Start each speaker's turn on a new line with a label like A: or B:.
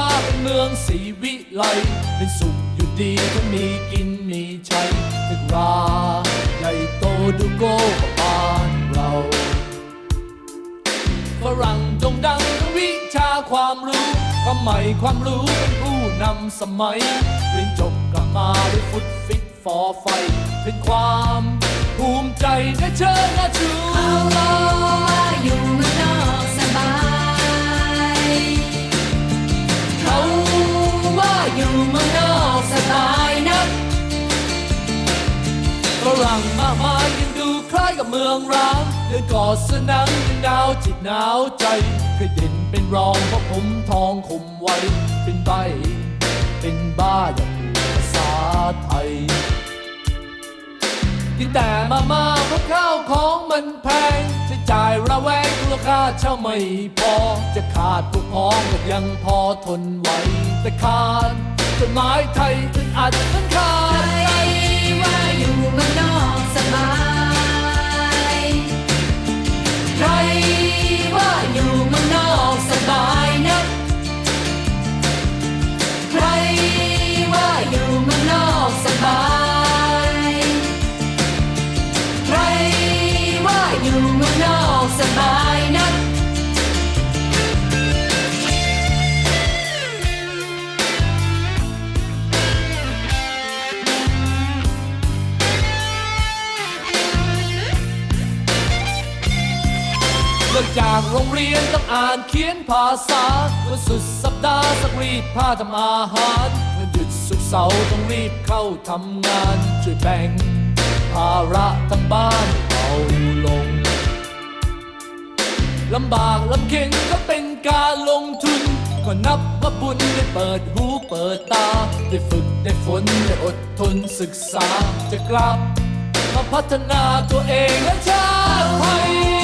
A: ว่าเป็นเมืองสีวิไลเป็นสุขอยู่ดีก็มีกินมีใช้ตึกราใหญ่โตดูโก้กว่าบ้านเราฝรั่งโด่งดังทั้งวิชาความรู้ความใหม่ความรู้เป็นผู้นำสมัยเรียนจบกลับมาด้วยฟุตฟิตฟอไฟ เป็นความภูมิใจได้เชิญนะชู
B: เขา อยู่เมืองนอกสบายนะ
A: ฝรั่งมากมายยังดูคล้ายกับเมืองร้างเดินกอดสนังยังหนาวจิตหนาวใจเคยเด่นเป็นรองเพราะผมทองคมไว้ เป็นใบเป็นบ้าอย่ากพูดภาษาไทยกินแต่มามาเพราะข้าวของมันแพง จ่ายระแวงลูกคาเช่าไม่พอ จะขาดพวกพ้องก็ยังพอทนไหวแต่ขาดจดหมายไทยอึดอัดมันขาดใจ
B: ก
A: จากโรงเรียนต้องอ่านเขียนภาษาวันสุดสัปดาห์สักรีดผ้าทำอาหารวันหยุดสุกเสาร์ต้องรีบเข้าทำงาน ช่วยแบ่งภาระทั้งบ้านเอาลงลำบากลำเค็ญก็เป็นการลงทุนก็นับว่าบุญได้เปิดหูเปิดตา ได้ฝึกได้ฝนได้อดทนศึกษาจะกลับ มาพัฒนาตัวเองและชาติไทย